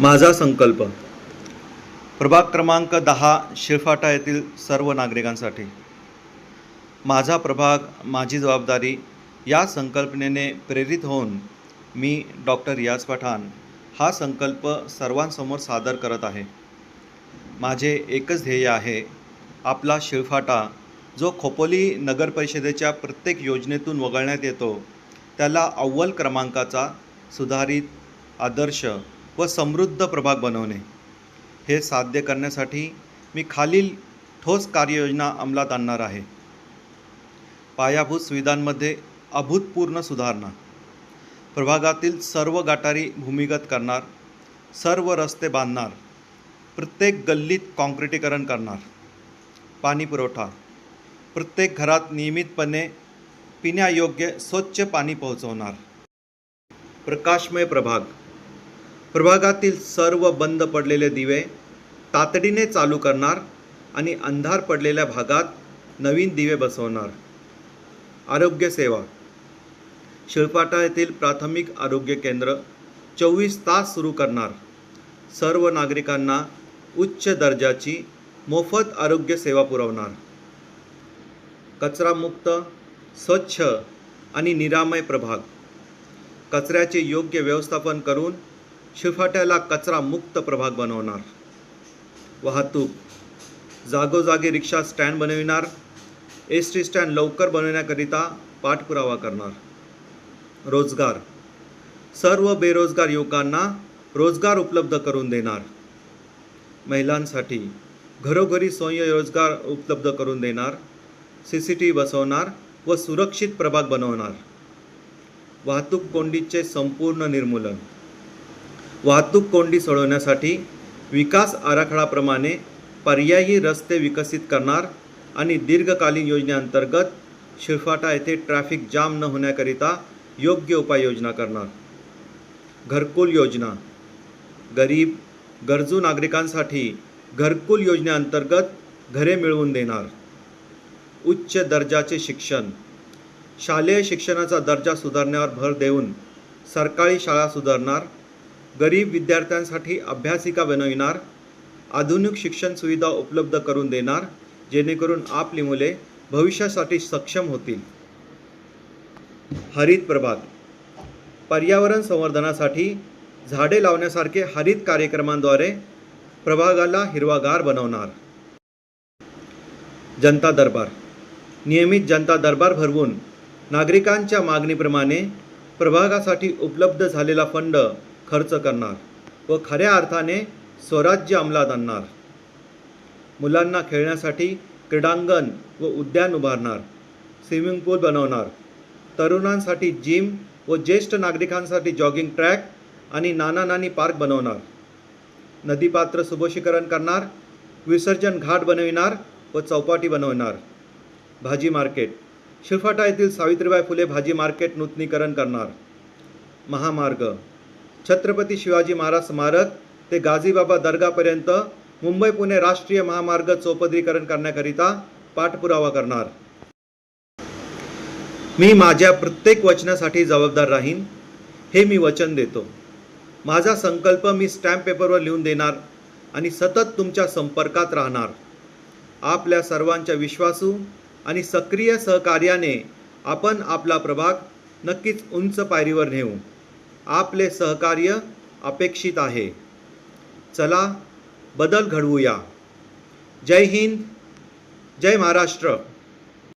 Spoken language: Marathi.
माझा संकल्प. प्रभाग क्रमांक दहा शिरफाटा येथील सर्व नागरिकांसाठी. माझा प्रभाग माझी जबाबदारी या संकल्पनेने प्रेरित होऊन मी डॉक्टर रियाज पठाण हा संकल्प सर्वांसमोर सादर करत आहे. माझे एकच ध्येय आहे आपला शिळफाटा जो खोपोली नगर परिषदेच्या प्रत्येक योजनेतून वगळण्यात येतो त्याला अव्वल क्रमांकाचा सुधारित आदर्श व समृद्ध प्रभाग बनवणे. हे साध्य करण्यासाठी मी खालील ठोस कार्ययोजना अंमलात आणणार आहे. पायाभूत सुविधांमध्ये अभूतपूर्ण सुधारणा. प्रभागातील सर्व गटारी भूमिगत करणार सर्व रस्ते बांधणार प्रत्येक गल्लीत काँक्रिटीकरण करणार पाणी पुरवठा प्रत्येक घरात नियमितपणे पिण्यायोग्य स्वच्छ पाणी पोहोचवणार. प्रकाशमय प्रभाग. प्रभागातील सर्व बंद पडलेले दिवे तातडीने चालू करणार आणि अंधार पडलेल्या भागात नवीन दिवे बसवणार. आरोग्य सेवा. शिळपाटा येथील प्राथमिक आरोग्य केंद्र चोवीस तास सुरू करणार. सर्व नागरिकांना उच्च दर्जाची मोफत आरोग्य सेवा पुरवणार. कचरामुक्त स्वच्छ आणि निरामय प्रभाग. कचऱ्याचे योग्य व्यवस्थापन करून शिफाट्याला कचरा मुक्त प्रभाग बनवणार. वाहतूक. जागोजागी रिक्षा स्टँड बनविणार. एस टी स्टँड लवकर बनवण्याकरिता पाठपुरावा करणार. रोजगार. सर्व बेरोजगार युवकांना रोजगार उपलब्ध करून देणार. महिलांसाठी घरोघरी स्वयंरोजगार उपलब्ध करून देणार. सी सी टी व्ही बसवणार व सुरक्षित प्रभाग बनवणार. वाहतूक कोंडीचे संपूर्ण निर्मूलन. वाहतूक कोंडी सोडवण्यासाठी विकास आराखडाप्रमाणे पर्यायी रस्ते विकसित करणार आणि दीर्घकालीन योजनेअंतर्गत शिरफाटा येथे ट्रॅफिक जाम न होण्याकरिता योग्य उपाययोजना करणार. घरकुल योजना. गरीब गरजू नागरिकांसाठी घरकुल योजनेअंतर्गत घरे मिळवून देणार. उच्च दर्जाचे शिक्षण. शालेय शिक्षणाचा दर्जा सुधारण्यावर भर देऊन सरकारी शाळा सुधारणार. गरीब विद्यार्थ्यांसाठी अभ्यासिका बनविणार आधुनिक शिक्षण सुविधा उपलब्ध करून देणार जेणेकरून आपली मुले भविष्यासाठी सक्षम होतील. हरित प्रभाग पर्यावरण संवर्धनासाठी झाडे लावण्यासारखे हरित कार्यक्रमांद्वारे प्रभागाला हिरवागार बनवणार. जनता दरबार. नियमित जनता दरबार भरवून नागरिकांच्या मागणीप्रमाणे प्रभागासाठी उपलब्ध झालेला फंड खर्च करणार व खऱ्या अर्थाने स्वराज्य अंमलात आणणार. मुलांना खेळण्यासाठी क्रीडांगण व उद्यान उभारणार स्विमिंग पूल बनवणार तरुणांसाठी जिम व ज्येष्ठ नागरिकांसाठी जॉगिंग ट्रॅक आणि नाना नानी पार्क बनवणार. नदीपात्र सुभोषीकरण करणार विसर्जन घाट बनविणार व चौपाटी बनवणार. भाजी मार्केट शिरफाटा येथील सावित्रीबाई फुले भाजी मार्केट नूतनीकरण करणार. महामार्ग छत्रपती शिवाजी महाराज स्मारक ते गाझीबाबा दर्गापर्यंत मुंबई पुणे राष्ट्रीय महामार्ग चौपदरीकरण करण्याकरिता पाठपुरावा करणार. मी माझ्या प्रत्येक वचनासाठी जबाबदार राहीन हे मी वचन देतो. माझा संकल्प मी स्टॅम्प पेपरवर लिहून देणार आणि सतत तुमच्या संपर्कात राहणार. आपल्या सर्वांच्या विश्वासू आणि सक्रिय सहकार्याने आपण आपला प्रभाग नक्कीच उंच पायरीवर नेऊ. आपले सहकार्य अपेक्षित आहे. चला बदल घडवूया. जय हिंद जय महाराष्ट्र.